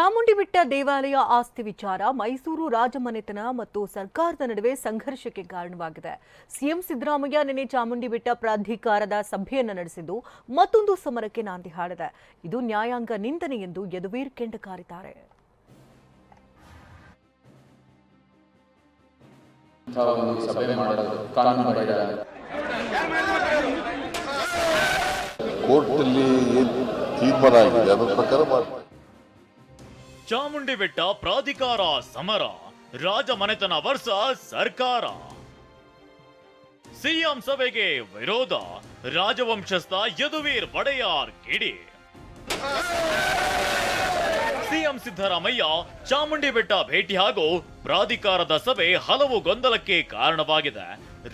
ಚಾಮುಂಡಿ ಬೆಟ್ಟ ದೇವಾಲಯ ಆಸ್ತಿ ವಿಚಾರ ಮೈಸೂರು ರಾಜಮನೆತನ ಮತ್ತು ಸರ್ಕಾರದ ನಡುವೆ ಸಂಘರ್ಷಕ್ಕೆ ಕಾರಣವಾಗಿದೆ. ಸಿಎಂ ಸಿದ್ದರಾಮಯ್ಯ ನಿನ್ನೆ ಚಾಮುಂಡಿ ಬೆಟ್ಟ ಪ್ರಾಧಿಕಾರದ ಸಭೆಯನ್ನು ನಡೆಸಿದ್ದು ಮತ್ತೊಂದು ಸಮರಕ್ಕೆ ನಾಂದಿ ಹಾಡಿದೆ. ಇದು ನ್ಯಾಯಾಂಗ ನಿಂದನೆ ಎಂದು ಯದುವೀರ್ ಕೆಂಡ ಕಾರಿದ್ದಾರೆ ಅದರ ಪ್ರಕಾರ ಚಾಮುಂಡಿ ಬೆಟ್ಟ ಪ್ರಾಧಿಕಾರ ಸಮರ ರಾಜಮನೆತನ ವರ್ಷ ಸರ್ಕಾರ. ಸಿಎಂ ಸಭೆಗೆ ವಿರೋಧ ರಾಜವಂಶಸ್ಥ ಯದುವೀರ್ ಒಡೆಯಾರ್ ಕಿಡಿ. ಸಿಎಂ ಸಿದ್ದರಾಮಯ್ಯ, ಚಾಮುಂಡಿ ಬೆಟ್ಟ ಭೇಟಿ ಹಾಗೂ ಪ್ರಾಧಿಕಾರದ ಸಭೆ ಹಲವು ಗೊಂದಲಕ್ಕೆ ಕಾರಣವಾಗಿದೆ.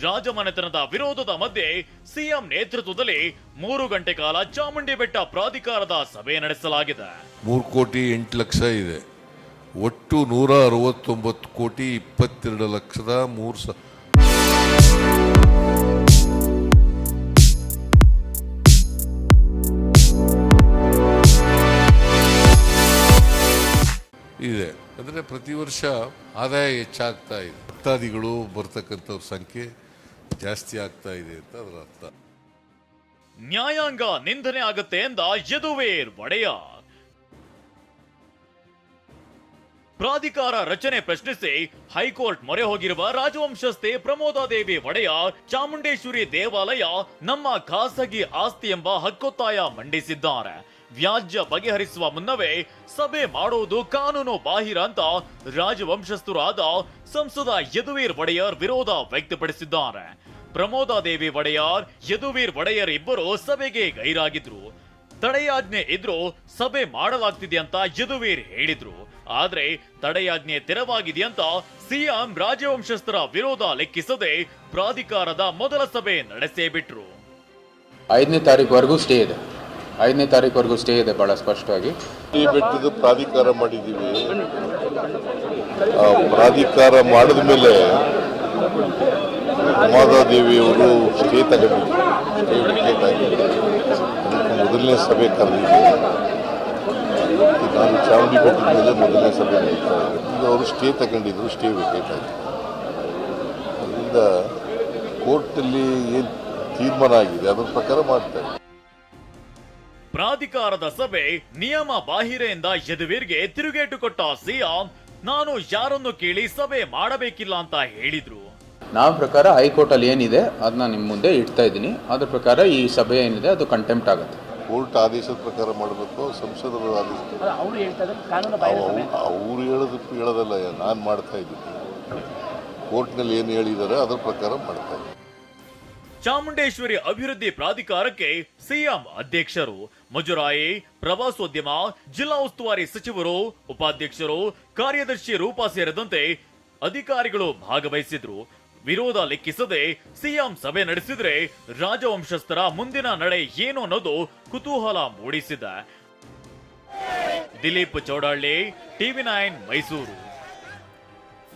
ರಾಜಮನೆತನದ ವಿರೋಧದ ಮಧ್ಯೆ ಸಿಎಂ ನೇತೃತ್ವದಲ್ಲಿ ಮೂರು ಗಂಟೆ ಕಾಲ ಚಾಮುಂಡಿ ಬೆಟ್ಟ ಪ್ರಾಧಿಕಾರದ ಸಭೆ ನಡೆಸಲಾಗಿದೆ. ಮೂರು ಕೋಟಿ ಎಂಟು ಲಕ್ಷ ಇದೆ. ಒಟ್ಟು ನೂರ ಅರವತ್ತೊಂಬತ್ತು ಕೋಟಿ ಇಪ್ಪತ್ತೆರಡು ಲಕ್ಷದ ಮೂರು ಸ ಇದೆ. ಅಂದರೆ ಪ್ರತಿ ವರ್ಷ ಆದಾಯ ಹೆಚ್ಚಾಗ್ತಾ ಇದೆ. ಭಕ್ತಾದಿಗಳು ಬರ್ತಕ್ಕಂಥವ್ರ ಸಂಖ್ಯೆ ಜಾಸ್ತಿ ಆಗ್ತಾ ಇದೆ ಅಂತ ಅದರ ಅರ್ಥ. ನ್ಯಾಯಾಂಗ ನಿಂದನೆ ಆಗತ್ತೆ ಎಂದ ಯದುವೇರ್ ಒಡೆಯ ಪ್ರಾಧಿಕಾರ ರಚನೆ ಪ್ರಶ್ನಿಸಿ ಹೈಕೋರ್ಟ್ ಮೊರೆ ಹೋಗಿರುವ ರಾಜವಂಶಸ್ಥೆ ಪ್ರಮೋದಾದೇವಿ ಒಡೆಯ ಚಾಮುಂಡೇಶ್ವರಿ ದೇವಾಲಯ ನಮ್ಮ ಖಾಸಗಿ ಆಸ್ತಿ ಎಂಬ ಹಕ್ಕೊತ್ತಾಯ ಮಂಡಿಸಿದ್ದಾರೆ. ವ್ಯಾಜ್ಯ ಬಗೆಹರಿಸುವ ಮುನ್ನವೇ ಸಭೆ ಮಾಡುವುದು ಕಾನೂನು ಬಾಹಿರ ಅಂತ ರಾಜವಂಶಸ್ಥರಾದ ಸಂಸದ ಯದುವೀರ್ ಒಡೆಯರ್ ವಿರೋಧ ವ್ಯಕ್ತಪಡಿಸಿದ್ದಾರೆ. ಪ್ರಮೋದಾದೇವಿ ಒಡೆಯರ್, ಯದುವೀರ್ ಒಡೆಯರ್ ಇಬ್ಬರು ಸಭೆಗೆ ಗೈರಾಗಿದ್ರು. ತಡೆಯಾಜ್ಞೆ ಇದ್ರೂ ಸಭೆ ಮಾಡಲಾಗ್ತಿದೆ ಅಂತ ಯದುವೀರ್ ಹೇಳಿದ್ರು. ಆದ್ರೆ ತಡೆಯಾಜ್ಞೆ ತೆರವಾಗಿದೆಯಂತ ಸಿಎಂ ರಾಜವಂಶಸ್ಥರ ವಿರೋಧ ಲೆಕ್ಕಿಸದೆ ಪ್ರಾಧಿಕಾರದ ಮೊದಲ ಸಭೆ ನಡೆಸೇ ಬಿಟ್ರು. ಐದನೇ ತಾರೀಕುವರೆಗೂ ಸ್ಟೇ ಇದೆ. ಐದನೇ ತಾರೀಕುವರೆಗೂ ಸ್ಟೇ ಇದೆ ಭಾಳ ಸ್ಪಷ್ಟವಾಗಿ. ಈ ಬೆಟ್ಟದ ಪ್ರಾಧಿಕಾರ ಮಾಡಿದ್ದೀವಿ. ಪ್ರಾಧಿಕಾರ ಮಾಡಿದ ಮೇಲೆ ಉಮಾದಾದೇವಿಯವರು ಸ್ಟೇ ಆಗಿದ್ರು. ಮೊದಲನೇ ಸಭೆ ಕರೆದಿದ್ದೀವಿ ನಾನು ಚಾಮುಂಡಿ ಬೆಟ್ಟದ ಮೇಲೆ ಮೊದಲನೇ ಸಭೆ ನಡೀತಾ ಅವರು ಸ್ಟೇ ತಗೊಂಡಿದ್ರು ಸ್ಟೇ ವಿಕೆಟ್ ಆಗಿದೆ ಅದರಿಂದ ಕೋರ್ಟಲ್ಲಿ ಏನು ತೀರ್ಮಾನ ಆಗಿದೆ, ಅದರ ಪ್ರಕಾರ ಮಾಡ್ತಾರೆ. ಪ್ರಾಧಿಕಾರದ ಸಭೆ ನಿಯಮ ಬಾಹಿರೆಯಿಂದ ಯದುವೀರ್ಗೆ ತಿರುಗೇಟು ಕೊಟ್ಟ ಸಿಎಂ ನಾನು ಯಾರನ್ನು ಕೇಳಿ ಸಭೆ ಮಾಡಬೇಕಿಲ್ಲ ಅಂತ ಹೇಳಿದ್ರು. ನಾವು ಪ್ರಕಾರ ಹೈಕೋರ್ಟ್ ಅಲ್ಲಿ ಏನಿದೆ ಅದನ್ನ ನಿಮ್ಮ ಮುಂದೆ ಇಡ್ತಾ ಇದ್ದೀನಿ. ಅದ್ರ ಪ್ರಕಾರ ಈ ಸಭೆ ಏನಿದೆ ಅದು ಕಂಟೆಂಪ್ಟ್ ಆಗುತ್ತೆ. ಕೋರ್ಟ್ ಆದೇಶದ ಪ್ರಕಾರ ಮಾಡಬೇಕು ಸಂಸದರು ಆದೇಶ ಅವರು ಕಾನೂನು. ಅವ್ರು ಹೇಳೋದು ಹೇಳೋದಲ್ಲ ನಾನು ಮಾಡ್ತಾ ಇದ್ದೀನಿ. ಕೋರ್ಟ್ನಲ್ಲಿ ಏನು ಹೇಳಿದ್ದಾರೆ ಅದರ ಪ್ರಕಾರ ಮಾಡ್ತಾ ಇದ್ದೀನಿ. ಚಾಮುಂಡೇಶ್ವರಿ ಅಭಿವೃದ್ಧಿ ಪ್ರಾಧಿಕಾರಕ್ಕೆ ಸಿಎಂ ಅಧ್ಯಕ್ಷರು, ಮಜುರಾಯಿ, ಪ್ರವಾಸೋದ್ಯಮ, ಜಿಲ್ಲಾ ಉಸ್ತುವಾರಿ ಸಚಿವರು, ಉಪಾಧ್ಯಕ್ಷರು, ಕಾರ್ಯದರ್ಶಿ ರೂಪಾ ಸೇರಿದಂತೆ ಅಧಿಕಾರಿಗಳು ಭಾಗವಹಿಸಿದ್ರು. ವಿರೋಧ ಲೆಕ್ಕಿಸದೆ ಸಿಎಂ ಸಭೆ ನಡೆಸಿದ್ರೆ ರಾಜವಂಶಸ್ಥರ ಮುಂದಿನ ನಡೆ ಏನು ಅನ್ನೋದು ಕುತೂಹಲ ಮೂಡಿಸಿದೆ. Dilip Chowdalli TV nine Mysuru.